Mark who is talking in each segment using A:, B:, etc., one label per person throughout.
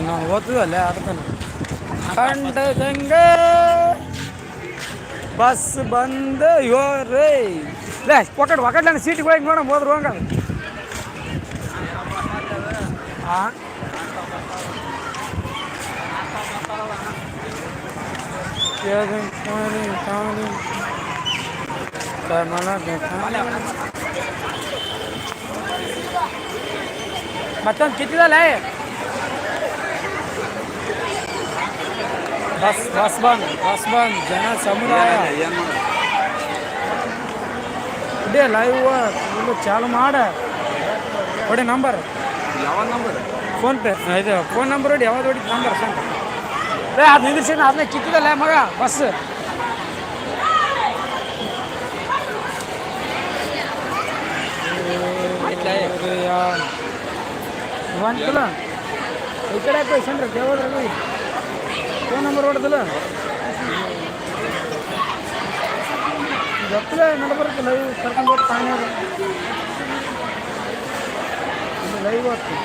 A: ನಾನು ಓದ್ತಿದ್ದಲ್ಲೇ ಅದಕ್ಕೆ ಕಂಡದಂಗ ಬಸ್ ಬಂದ ಯೋ ರೇ ಲೇ ಪೊಕಟ್ ಒಕಟ್ ನಾನು ಸೀಟಿಗೆ ಹೋಗಿ ನೋಡೋಣ ಹೋದ್ರು ಹಂಗ. ಹಾಂ ಮತ್ತೊಂದು ಕಿತ್ತಿದಲ್ಲ? Bus bus bandh bus bandh ಜನ ಸಮುದಾಯ ಇದೇ ಲೈವ್ ಫುಲ್ಲು ಚಾಲು ಮಾಡ ಹೊಡಿ ನಂಬರ್
B: ಯಾವ ನಂಬರ್
A: ಫೋನ್ ಪೇ ಇದು ಫೋನ್ ನಂಬರ್ ಹೊಡಿ ಯಾವ್ದು ಹೊಡಿ ನಂಬರ್ ಸಂತ ಏ ಅದು ನಿಂದಿರ್ಸಿ ಅದನ್ನ ಕಿತ್ತಿದಲ್ಲ ಮಗ ಬಸ್ ಒಂದ್ಕಿಲ್ಲ ಈ ಕಡೆ ಹಾಕೋ ಸೆಂಟ್ರ್ ದೇವದ್ರಾಗ ಫೋನ್ ನಂಬರ್ ಹೊಡೆದಿಲ್ಲ? ಗೊತ್ತಿಲ್ಲ ನಡ್ಬರ್ತಿಲ್ಲ ಲೈವ್ ಕರ್ಕೊಂಡು ಹೋಗಿ ತಾಣ್ಯವ್ರು ಲೈವ್ ಹೋಗ್ತಿ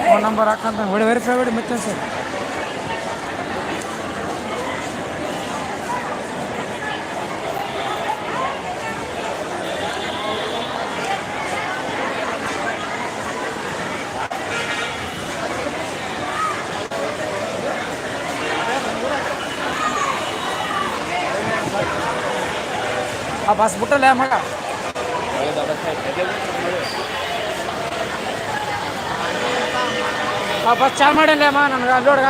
A: ಫೋನ್ ನಂಬರ್ ಹಾಕಂತ ಹೊಡಿ ವೆರಿಫೈ ಹೊಡಿ ಮತ್ತೆ ಸರ್ ಬಸ್ ಬಿಟ್ಟಲ್ಲ ಮಗ? ಬಸ್ ಚಾಲು ಮಾಡಿಲ್ಲ ಅಮ್ಮ ನನಗೆ? ಅಲ್ಲೋಡ್ಗ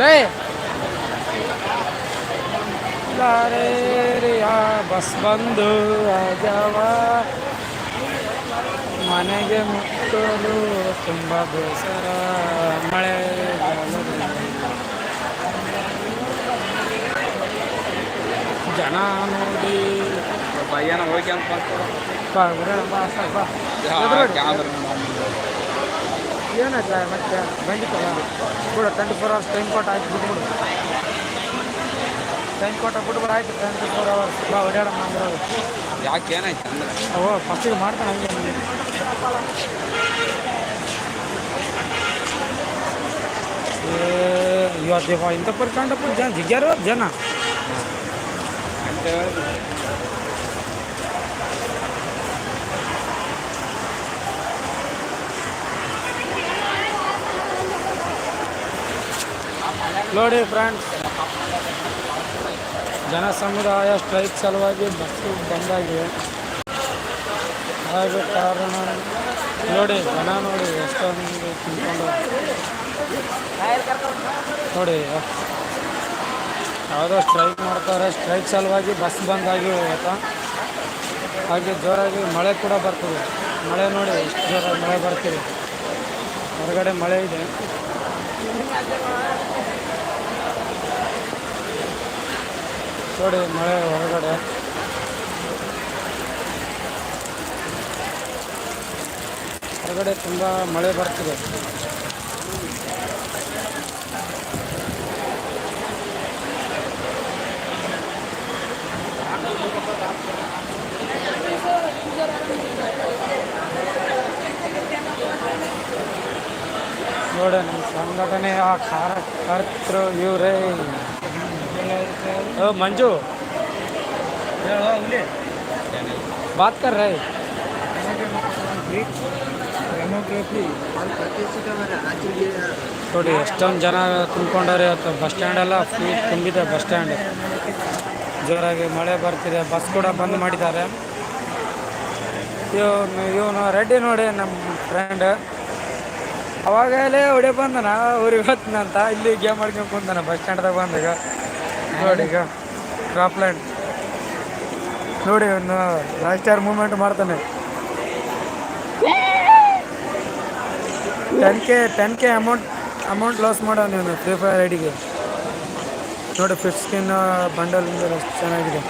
A: ಲೇ. ಬಸ್ ಬಂದು ಅಜವ ಮನೆಗೆ ಮುಟ್ಟಲು ತುಂಬ ಬೇಸರ. ಮಳೆ ಜನ ನೋಡಿ.
B: ಭಯನ ಹೋಗಿ ಅಂತ.
A: ಬಾ ಬಿಡೋಣ ಬಾ ಸರ್ ಬಾ ಎದುರುಗಡೆ. ಏನಾಯ್ತು ಮತ್ತೆ ಬಂದಿತ್ತಲ್ಲ? ಕೂಡ ಟ್ವೆಂಟಿ ಫೋರ್ ಅವರ್ಸ್ ಟೈಮ್ ಕೊಟ್ಟು ಆಯ್ತು ಬಿಟ್ಬಿಡು ಟೈಮ್ ಕೊಟ್ಟ ಬಿಟ್ಬಿಡು ಆಯ್ತು ಟ್ವೆಂಟಿ ಫೋರ್ ಅವರ್ಸ್ ಬಾ ಓಡಾಡೋಣ ಅಂದ್ರೆ
B: ಯಾಕೆ ಏನಾಯ್ತು ಅಂದ್ರೆ?
A: ಓ ಫಸ್ಟಿಗೆ ಮಾಡ್ತಾನೆ ಹಂಗೆ ಇವತ್ತು ಇಂಥ ಪರಿ ಕಂಡಪ್ಪ ಜನ ಜಿಗ್ಯಾರ ಜನ. ನೋಡಿ ಫ್ರೆಂಡ್ಸ್ ಜನ ಸಮುದಾಯ ಸ್ಟ್ರೈಕ್ ಸಲುವಾಗಿ ಬಸ್ಸು ಬಂದಾಗಿದೆ ಹಾಗೆ ಕಾರಣ ನೋಡಿ, ಜನ ನೋಡಿ ಎಷ್ಟೊಂದು ತಿಳ್ಕೊಂಡು ನೋಡಿ ಯಾವುದೋ ಸ್ಟ್ರೈಕ್ ಮಾಡ್ತಾರೆ ಸ್ಟ್ರೈಕ್ ಸಲುವಾಗಿ ಬಸ್ ಬಂದಾಗಿ ಇವತ್ತು ಹಾಗೆ ಜೋರಾಗಿ ಮಳೆ ಕೂಡ ಬರ್ತದೆ. ಮಳೆ ನೋಡಿ, ಎಷ್ಟು ಜೋರಾಗಿ ಮಳೆ ಬರ್ತಿದೆ. ಹೊರಗಡೆ ಮಳೆ ಇದೆ. ನೋಡಿ ಮಳೆ ಹೊರಗಡೆ. ಹೊರಗಡೆ ತುಂಬ ಮಳೆ ಬರ್ತಿದೆ. ನೋಡಿ ನಮ್ಮ ಸಂಘಟನೆಯ ಕಾರ್ಯಕರ್ತರು ಇವರೇ ओ मंजू बात कर रहे ನೋಡಿ ಎಷ್ಟೊಂದು ಜನ ತುಂಬಿಕೊಂಡವ್ರೆ ಇವತ್ತು ಬಸ್ ಸ್ಟ್ಯಾಂಡ್ ಎಲ್ಲ ಫುಲ್ ತುಂಬಿದೆ ಬಸ್ ಸ್ಟ್ಯಾಂಡ್ ಜೋರಾಗಿ ಮಳೆ ಬರ್ತಿದೆ ಬಸ್ ಕೂಡ ಬಂದ್ ಮಾಡಿದ್ದಾರೆ. ಇವನು ಇವನು ರೆಡ್ಡಿ ನೋಡಿ ನಮ್ಮ ಫ್ರೆಂಡ್ ಅವಾಗಲೇ ಹೊಡೆ ಬಂದನ ಊರಿಗೆ ಅಂತ, ಇಲ್ಲಿ ಗೇಮ್ ಆಡ್ಕೊಂಡು ಕುಂತಾನ ಬಸ್ ಸ್ಟ್ಯಾಂಡ್ದಾಗ ಬಂದಾಗ ನೋಡಿ ಈಗ ಕ್ರಾಪ್ಲ್ಯಾಂಡ್ ನೋಡಿ ಇವನು ಲಾಸ್ಟ್ ಸ್ಟಾರ್ ಮೂವ್ಮೆಂಟ್ ಮಾಡ್ತಾನೆ. Ten K ten K amount amount loss ಮಾಡೋಣ ಇವನು ಫ್ರೀ ಫೈರ್ ಐಡಿಗೆ. ನೋಡಿ ಫಿಫ್ತ್ ಸ್ಕಿನ್ ಬಂಡಲ್ ಎಷ್ಟು ಚೆನ್ನಾಗಿದೆ.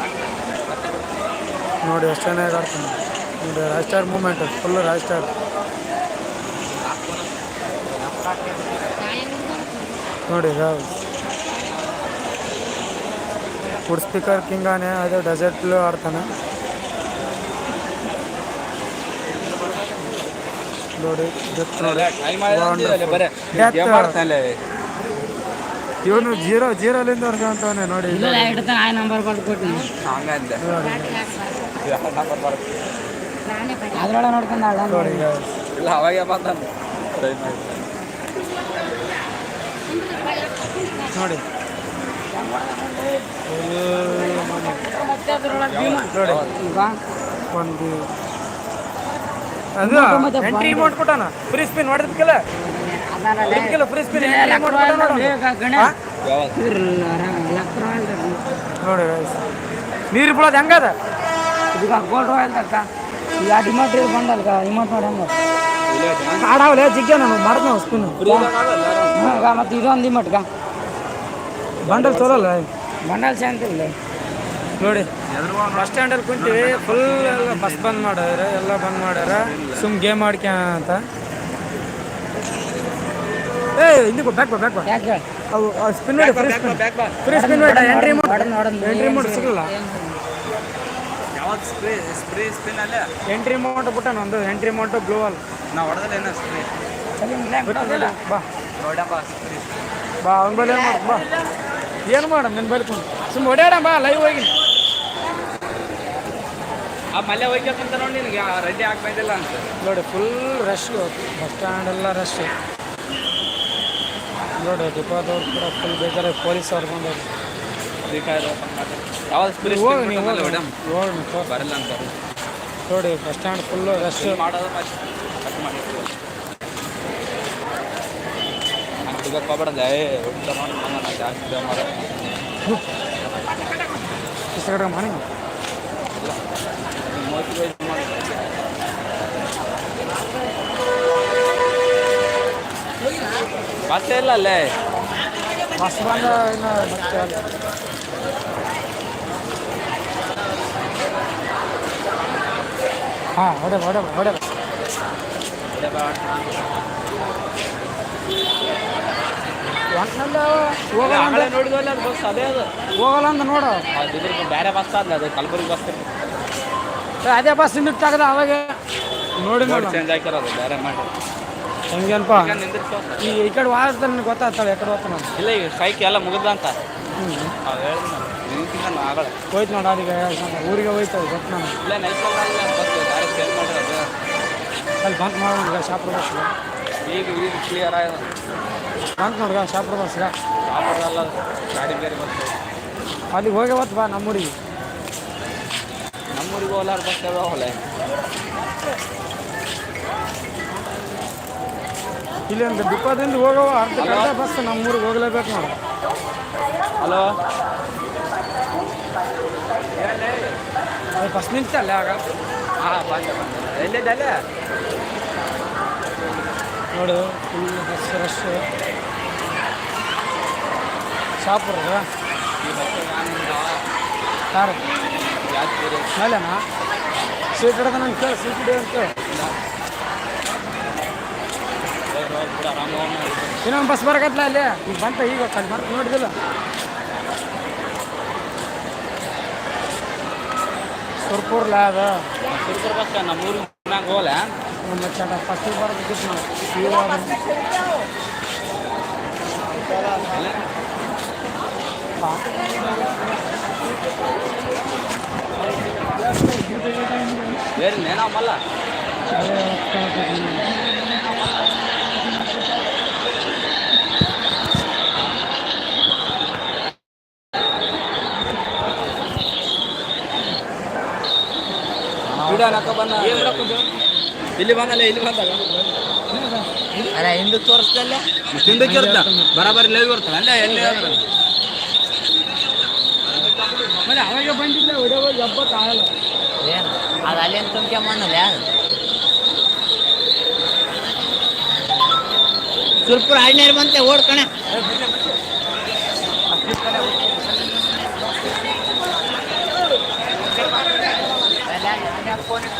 A: ನೋಡಿ ಎಷ್ಟು ಚೆನ್ನಾಗಿ ಆಡ್ತಾನೆ. ನೋಡಿ Raj star moment full Raj star ನೋಡಿ ರಾವ್ ಫುಡ್ ಸ್ಪೀಕರ್ ಕಿಂಗಾನೆ ಅದು ಡೆಸರ್ಟ್ಲು ಆಡ್ತಾನೆ. ನೋಡಿ ಡೆತ್ ನೋಡಿ
B: ಟೈಮ್ ಆಗಿದೆ ಬರೇ
A: Death.
B: ಗೇಮ್ ಆಡ್ತಾನೆ
A: ಇವನು ಜೀರೋ ಜೀರೋಲಿಂದ ಹೊಡ್ಕೊಂತವನೆ ನೋಡಿ
C: ಆ ನಂಬರ್ ಅದ್ರೊಳಗೆ ನೋಡ್ಕೊಂಡು
A: ನೋಡಿ
B: ಇಲ್ಲ ಅವಾಗೆ ಬಂದಾನ
A: ನೋಡಿ. ನೋಡಿ. ಒಂದು ಅದು ಎಂಟ್ರಿ ಕೊಟ್ಟಾನ ಫ್ರೀ ಸ್ಪಿನ್ ಹೊಡೆದಕ್ಕೆಲ್ಲ ನೋಡಿ. ನೀರು ಬಿಡೋದು ಹೆಂಗದ?
C: ಇದೀಗ ಗೋಲ್ಡ್ ರಾಯಲ್ ತಕ್ಕ. ಈಗ ಡಿಮಾಟ್ ಬಂದಲ್ಕ ಡಿಮಾಟ್ ಮಾಡಿ ಹಂಗ
A: ಆಡಾವಲೆ ಜಿಗ್ಗೆ ನಾನು ಸ್ಪಿನ್
C: ಹಂಗ ಮತ್ತೆ ಇದೊಂದು ಡಿಮಾಟ್ಗ
A: ಬಂಡಲ್ ತೋರಲ್ಲ
C: ಬಂಡಲ್ ಶಾಂತಿ ಇಲ್ಲ.
A: ನೋಡಿ. ಬಸ್ ಸ್ಟ್ಯಾಂಡಲ್ಲಿ ಕುಂತೀವಿ ಫುಲ್ ಎಲ್ಲ ಬಸ್ ಬಂದ್ ಮಾಡ್ಯಾರ ಎಲ್ಲ ಬಂದ್ ಮಾಡ್ಯಾರ ಸುಮ್ ಗೇಮ್ ಆಡ್ಕ ಅಂತ. ಏ ಇಲ್ಲಿ ಬ್ಯಾಕ್ ಬಾ ಬ್ಯಾಕ್ ಬಾ.
C: ಯಾಕೆ?
A: ಅವು ಸ್ಪಿನ್ ನೋಡಿ ಫ್ರೀ ಸ್ಪಿನ್
B: ಬ್ಯಾಕ್ ಬಾ
A: ಫ್ರೀ ಸ್ಪಿನ್ ನೋಡಿ ಎಂಟ್ರಿ
C: ನೋಡೋಣ
A: ಎಂಟ್ರಿ ಮೋಡ್ ಸಿಗಲ್ಲ.
B: ಯಾವಾಗ ಸ್ಪ್ರೇ ಸ್ಪ್ರೇ ಸ್ಪಿನ್ ಅಲ್ಲೇ?
A: ಎಂಟ್ರಿ ಅಮೌಂಟ್ ಬಿಟ್ಟಾನ ಒಂದು ಎಂಟ್ರಿ ಅಮೌಂಟ್ ಗ್ಲೋ ಅಲ್ಲ.
B: ನಾ ಹೊಡೆದಲ್ಲ ಏನೋ ಸ್ಪ್ರೇ
A: ಬಾ.
B: ನೋಡಪ್ಪ ಸ್ಪ್ರೇ
A: ಬಾ ಅವ್ನ ಬಳಿ ಏನು ಮಾಡು ಬಾ. ಏನು ಮಾಡಮ್ ನಿನ್ನ ಬಳಿ ಕುಂತು. ಸುಮ್ಮ ಹೊಡ್ಯಾಡ ಬಾ ಲೈವ್ ಹೋಗಿ.
B: ಆ ಮಲ್ಯ ಹೋಗ್ಯಕ್ಕಂತ ನೋಡಿ ನಿನಗೆ ರೆಡಿ ಆಗ್ಬೈದಿಲ್ಲ ಅಂತ.
A: ನೋಡಿ ಫುಲ್ ರಶ್ ಬಸ್ ಸ್ಟ್ಯಾಂಡ್ ಎಲ್ಲ ರಶ್ ನೋಡಿ ಡಿಪೋದವ್ರು ಕೂಡ ಫುಲ್ ಬೇಕಾದ್ರೆ ಪೊಲೀಸ್ ಅವ್ರು ಬಂದವ್ರು.
B: ಯಾವಾಗ ಸ್ಪ್ರೇ
A: ನೀವು ಹೋಗಿ ನೀವು ಹೋಗಿ ನೀವು
B: ಬರಲ್ಲ ಅಂತ
A: ನೋಡಿ ಬಸ್ ಸ್ಟ್ಯಾಂಡ್ ಫುಲ್ಲು ರಶ್
B: ಮಾಡೋದು ಕಟ್ ಮಾಡಿ ಹುಡುಗಕ್ಕೆ ಹೋಗ್ಬೇಡಲ್ಲ ಏ ಊಟ ಮಾಡಿ ನಾನು ಜಾಸ್ತಿ ಮಾಡೋ.
A: ಇಷ್ಟ
B: ಮಾಡಿ. ಬಸ್ಸೇ ಇಲ್ಲ ಅಲ್ಲೇ
A: ಬಸ್ ಬಂದ. ಹಾಂ ಹೊಡೆ ಹೊಡೆ ಹೊಡೆ ಹೋಗಲ್ಲ
B: ನೋಡಿದ್ವಲ್ಲ ಅದು ಬಸ್ ಅದೇ ಅದು.
A: ಹೋಗಲ್ಲ ಅಂತ ನೋಡು.
B: ಅದು ಬೇರೆ ಬಸ್ ಅಲ್ಲ ಅದು ಕಲಬುರಗಿ ಬಸ್
A: ಅದೇ ಬಸ್ ಹಿಂದಕ್ಕೆ ತಗದ ಅವಾಗ. ನೋಡಿ
B: ನೋಡಿ
A: ನೋಡು
B: ಚೇಂಜ್ ಹಾಕಿರೋದು ಬೇರೆ ಮಾಡಿ.
A: ಹೆಂಗೇನಪ್ಪ? ಈ ಈ ಕಡೆ ವಾಸ್ತ ನನಗೆ ಗೊತ್ತಾಗ್ತಾಳೆ ಯಾಕಡೆ ಹೋಗ್ತಾನೆ ಅಂತ.
B: ಇಲ್ಲ ಈಗ ಸೈಕ್ ಎಲ್ಲ
A: ಹೋಯ್ತು ನೋಡು ಅದೀಗ ಊರಿಗೆ ಹೋಯ್ತು ಗೊತ್ತು ನಾನು.
B: ಇಲ್ಲ ಮಾಡಿರೋದು
A: ಅಲ್ಲಿ ಬಂಕ್ ಮಾಡೋಣ ಶಾಪ್ ಬಸ್
B: ಈಗ. ಈಗ ಕ್ಲಿಯರ್ ಆಗಿದೆ
A: ಬಂಕ್ ನೋಡ್ಗ ಶಾಪ್ರ ಬಸ್ಗ
B: ಸಾಂಬಾರಲ್ಲ ಗಾಡಿ ಬೇರೆ ಬರ್ತದೆ
A: ಅಲ್ಲಿಗೆ ಹೋಗಿ ಹೊತ್ತು ಬಾ ನಮ್ಮೂರಿಗೆ.
B: ನಮ್ಮೂರಿಗೆ ಹೋಲಾರ ಬಸ್ ಯಾವಾಗಲೇ
A: ಇಲ್ಲಿ ಒಂದು ಹೋಗೋ ಹೋಗವ ಅರ್ಧ ಗಂಟೆ ಬಸ್ ನಮ್ಮೂರಿಗೆ ಹೋಗ್ಲೇಬೇಕು ನೋಡು.
B: ಹಲೋ?
A: ಬಸ್ ನಿಂತಲ್ಲ ಆಗ?
B: ಹಾಂ ಬಂದೆ ಬಂದೆ. ಎಲ್ಲಿದ್ದೆ ಅಲ್ಲೇ
A: ನೋಡು ಫುಲ್ ಬಸ್ ರಶ್ ಶಾಪುರ
B: ಈ ಬಸ್ ನಾನಿಂದ
A: ಯಾರು? ಮೇಲೆನಾ? ಸೀಟ್ ಹಿಡ್ದ ನಂಗೆ ಕೇಳಿ ಸೀಟ್ ಹಿಡಿಯೋ ಅಂತ ಇನ್ನೊಂದು ಬಸ್ ಬರಕತ್ಲ ಅಲ್ಲಿ? ಈಗ ಬಂತ ಈಗ ಅಲ್ಲಿ ಬಂತ ನೋಡಿದಿಲ್ಲ. ಸುರ್ಪುರ್ಲ ಅದ?
B: ಸುರ್ಪುರ್ ಬಸ್ ಹೋಗಲ್ಲ
A: ಮತ್ತೆ ಫಸ್ಟಿಗೆ ಬರ್ಬೇಕಿತ್ತು ನಾವು. ಈಗ
B: ಬೇರೆ ನೇನಾ ಇಲ್ಲಿ ಬಂದಲ್ಲ ಇಲ್ಲಿ ಬಂದಾಗ?
C: ಅಲ್ಲ ಹಿಂದೂ ತೋರಿಸ್ದಲ್ಲ?
B: ತಿಂದಕ್ಕೆ ಇರ್ತ ಬರಾಬರಿ ಲೇವ್ ಇರ್ತಾವ ಅಲ್ಲ ಎಲ್ಲಿ
A: ಅವಾಗ ಬಂದಿದ್ದೆ ಹೊಡೆಯುವ ಎಬ್ಬತ್ತು ಆಗಲ್ಲ.
C: ಏನು? ಅದು ಅಲ್ಲೇನು ತುಂಬ್ಕೊಂಬಂದಲ್ಲ ಯಾರು? ಸುರ್ಪುರ ಹಳ್ಳಿಯರ್ ಬಂತೆ ಓಡ್ಕಣೆ.
B: phone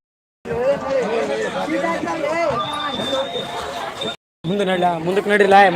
A: ನಡ್ಲ ಮುಂದಕ್ಕೆ ನಡಿಲ್ಲ